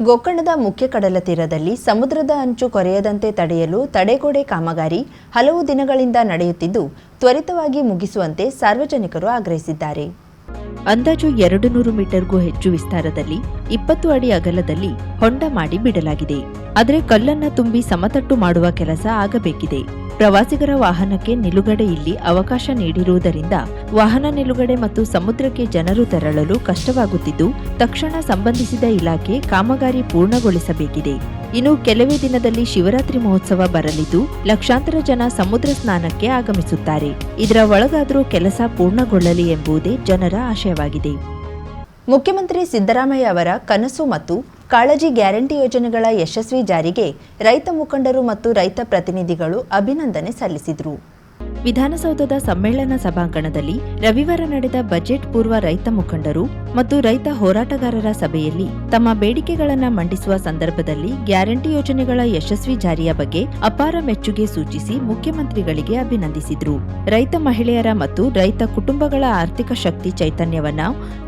ಗೋಕರ್ಣದ ಮುಖ್ಯ ಕಡಲ ತೀರದಲ್ಲಿ ಸಮುದ್ರದ ಅಂಚು ಕೊರೆಯದಂತೆ ತಡೆಯಲು ತಡೆಗೋಡೆ ಕಾಮಗಾರಿ ಹಲವು ದಿನಗಳಿಂದ ನಡೆಯುತ್ತಿದ್ದು, ತ್ವರಿತವಾಗಿ ಮುಗಿಸುವಂತೆ ಸಾರ್ವಜನಿಕರು ಆಗ್ರಹಿಸಿದ್ದಾರೆ. ಅಂದಾಜು ಎರಡು ನೂರು ಮೀಟರ್ಗೂ ಹೆಚ್ಚು ವಿಸ್ತಾರದಲ್ಲಿ ಇಪ್ಪತ್ತು ಅಡಿ ಅಗಲದಲ್ಲಿ ಹೊಂಡ ಮಾಡಿ ಬಿಡಲಾಗಿದೆ. ಆದರೆ ಕಲ್ಲನ್ನ ತುಂಬಿ ಸಮತಟ್ಟು ಮಾಡುವ ಕೆಲಸ ಆಗಬೇಕಿದೆ. ಪ್ರವಾಸಿಗರ ವಾಹನಕ್ಕೆ ನಿಲುಗಡೆ ಇಲ್ಲಿ ಅವಕಾಶ ನೀಡಿರುವುದರಿಂದ ವಾಹನ ನಿಲುಗಡೆ ಮತ್ತು ಸಮುದ್ರಕ್ಕೆ ಜನರು ತೆರಳಲು ಕಷ್ಟವಾಗುತ್ತಿದ್ದು, ತಕ್ಷಣ ಸಂಬಂಧಿಸಿದ ಇಲಾಖೆ ಕಾಮಗಾರಿ ಪೂರ್ಣಗೊಳಿಸಬೇಕಿದೆ. ಇನ್ನು ಕೆಲವೇ ದಿನದಲ್ಲಿ ಶಿವರಾತ್ರಿ ಮಹೋತ್ಸವ ಬರಲಿದ್ದು, ಲಕ್ಷಾಂತರ ಜನ ಸಮುದ್ರ ಸ್ನಾನಕ್ಕೆ ಆಗಮಿಸುತ್ತಾರೆ. ಇದರ ಒಳಗಾದರೂ ಕೆಲಸ ಪೂರ್ಣಗೊಳ್ಳಲಿ ಎಂಬುದೇ ಜನರ ಆಶಯವಾಗಿದೆ. ಮುಖ್ಯಮಂತ್ರಿ ಸಿದ್ದರಾಮಯ್ಯ ಅವರ ಕನಸು ಮತ್ತು ಕಾಳಜಿ ಗ್ಯಾರಂಟಿ ಯೋಜನೆಗಳ ಯಶಸ್ವಿ ಜಾರಿಗೆ ರೈತ ಮುಖಂಡರು ಮತ್ತು ರೈತ ಪ್ರತಿನಿಧಿಗಳು ಅಭಿನಂದನೆ ಸಲ್ಲಿಸಿದರು. ವಿಧಾನಸೌಧದ ಸಮ್ಮೇಳನ ಸಭಾಂಗಣದಲ್ಲಿ ರವಿವಾರ ನಡೆದ ಬಜೆಟ್ ಪೂರ್ವ ರೈತ ಮುಖಂಡರು ಮತ್ತು ರೈತ ಹೋರಾಟಗಾರರ ಸಭೆಯಲ್ಲಿ ತಮ್ಮ ಬೇಡಿಕೆಗಳನ್ನು ಮಂಡಿಸುವ ಸಂದರ್ಭದಲ್ಲಿ ಗ್ಯಾರಂಟಿ ಯೋಜನೆಗಳ ಯಶಸ್ವಿ ಜಾರಿಯ ಬಗ್ಗೆ ಅಪಾರ ಮೆಚ್ಚುಗೆ ಸೂಚಿಸಿ ಮುಖ್ಯಮಂತ್ರಿಗಳಿಗೆ ಅಭಿನಂದಿಸಿದರು. ರೈತ ಮಹಿಳೆಯರ ಮತ್ತು ರೈತ ಕುಟುಂಬಗಳ ಆರ್ಥಿಕ ಶಕ್ತಿ ಚೈತನ್ಯವನ್ನ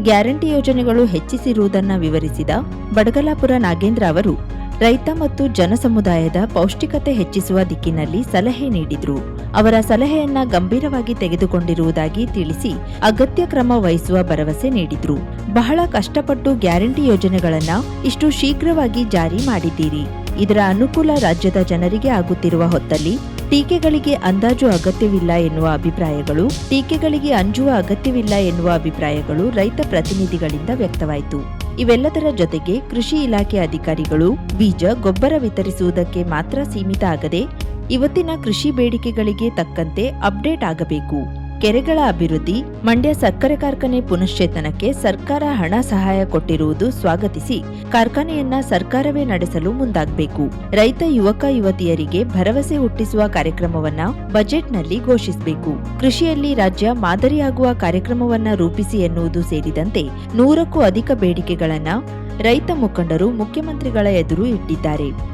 ಗ್ಯಾರಂಟಿ ಯೋಜನೆಗಳು ಹೆಚ್ಚಿಸಿರುವುದನ್ನು ವಿವರಿಸಿದ ಬಡಗಲಾಪುರ ನಾಗೇಂದ್ರ ಅವರು ರೈತ ಮತ್ತು ಜನಸಮುದಾಯದ ಪೌಷ್ಟಿಕತೆ ಹೆಚ್ಚಿಸುವ ದಿಕ್ಕಿನಲ್ಲಿ ಸಲಹೆ ನೀಡಿದ್ರು. ಅವರ ಸಲಹೆಯನ್ನ ಗಂಭೀರವಾಗಿ ತೆಗೆದುಕೊಂಡಿರುವುದಾಗಿ ತಿಳಿಸಿ ಅಗತ್ಯ ಕ್ರಮ ವಹಿಸುವ ಭರವಸೆ ನೀಡಿದ್ರು. ಬಹಳ ಕಷ್ಟಪಟ್ಟು ಗ್ಯಾರಂಟಿ ಯೋಜನೆಗಳನ್ನ ಇಷ್ಟು ಶೀಘ್ರವಾಗಿ ಜಾರಿ ಮಾಡಿದ್ದೀರಿ. ಇದರ ಅನುಕೂಲ ರಾಜ್ಯದ ಜನರಿಗೆ ಆಗುತ್ತಿರುವ ಹೊತ್ತಲ್ಲಿ ಟೀಕೆಗಳಿಗೆ ಅಂದಾಜು ಅಗತ್ಯವಿಲ್ಲ ಎನ್ನುವ ಅಭಿಪ್ರಾಯಗಳು, ಟೀಕೆಗಳಿಗೆ ಅಂಜುವ ಅಗತ್ಯವಿಲ್ಲ ಎನ್ನುವ ಅಭಿಪ್ರಾಯಗಳು ರೈತ ಪ್ರತಿನಿಧಿಗಳಿಂದ ವ್ಯಕ್ತವಾಯಿತು. ಇವೆಲ್ಲದರ ಜೊತೆಗೆ ಕೃಷಿ ಇಲಾಖೆ ಅಧಿಕಾರಿಗಳು ಬೀಜ ಗೊಬ್ಬರ ವಿತರಿಸುವುದಕ್ಕೆ ಮಾತ್ರ ಸೀಮಿತ ಆಗದೆ, ಇವತ್ತಿನ ಕೃಷಿ ಬೇಡಿಕೆಗಳಿಗೆ ತಕ್ಕಂತೆ ಅಪ್ಡೇಟ್ ಆಗಬೇಕು. ಕೆರೆಗಳ ಅಭಿವೃದ್ಧಿ, ಮಂಡ್ಯ ಸಕ್ಕರೆ ಕಾರ್ಖಾನೆ ಪುನಶ್ಚೇತನಕ್ಕೆ ಸರ್ಕಾರ ಹಣ ಸಹಾಯ ಕೊಟ್ಟಿರುವುದು ಸ್ವಾಗತಿಸಿ, ಕಾರ್ಖಾನೆಯನ್ನ ಸರ್ಕಾರವೇ ನಡೆಸಲು ಮುಂದಾಗಬೇಕು. ರೈತ, ಯುವಕ, ಯುವತಿಯರಿಗೆ ಭರವಸೆ ಹುಟ್ಟಿಸುವ ಕಾರ್ಯಕ್ರಮವನ್ನ ಬಜೆಟ್ನಲ್ಲಿ ಘೋಷಿಸಬೇಕು. ಕೃಷಿಯಲ್ಲಿ ರಾಜ್ಯ ಮಾದರಿಯಾಗುವ ಕಾರ್ಯಕ್ರಮವನ್ನ ರೂಪಿಸಿ ಎನ್ನುವುದು ಸೇರಿದಂತೆ ನೂರಕ್ಕೂ ಅಧಿಕ ಬೇಡಿಕೆಗಳನ್ನ ರೈತ ಮುಖಂಡರು ಮುಖ್ಯಮಂತ್ರಿಗಳ ಎದುರು ಇಟ್ಟಿದ್ದಾರೆ.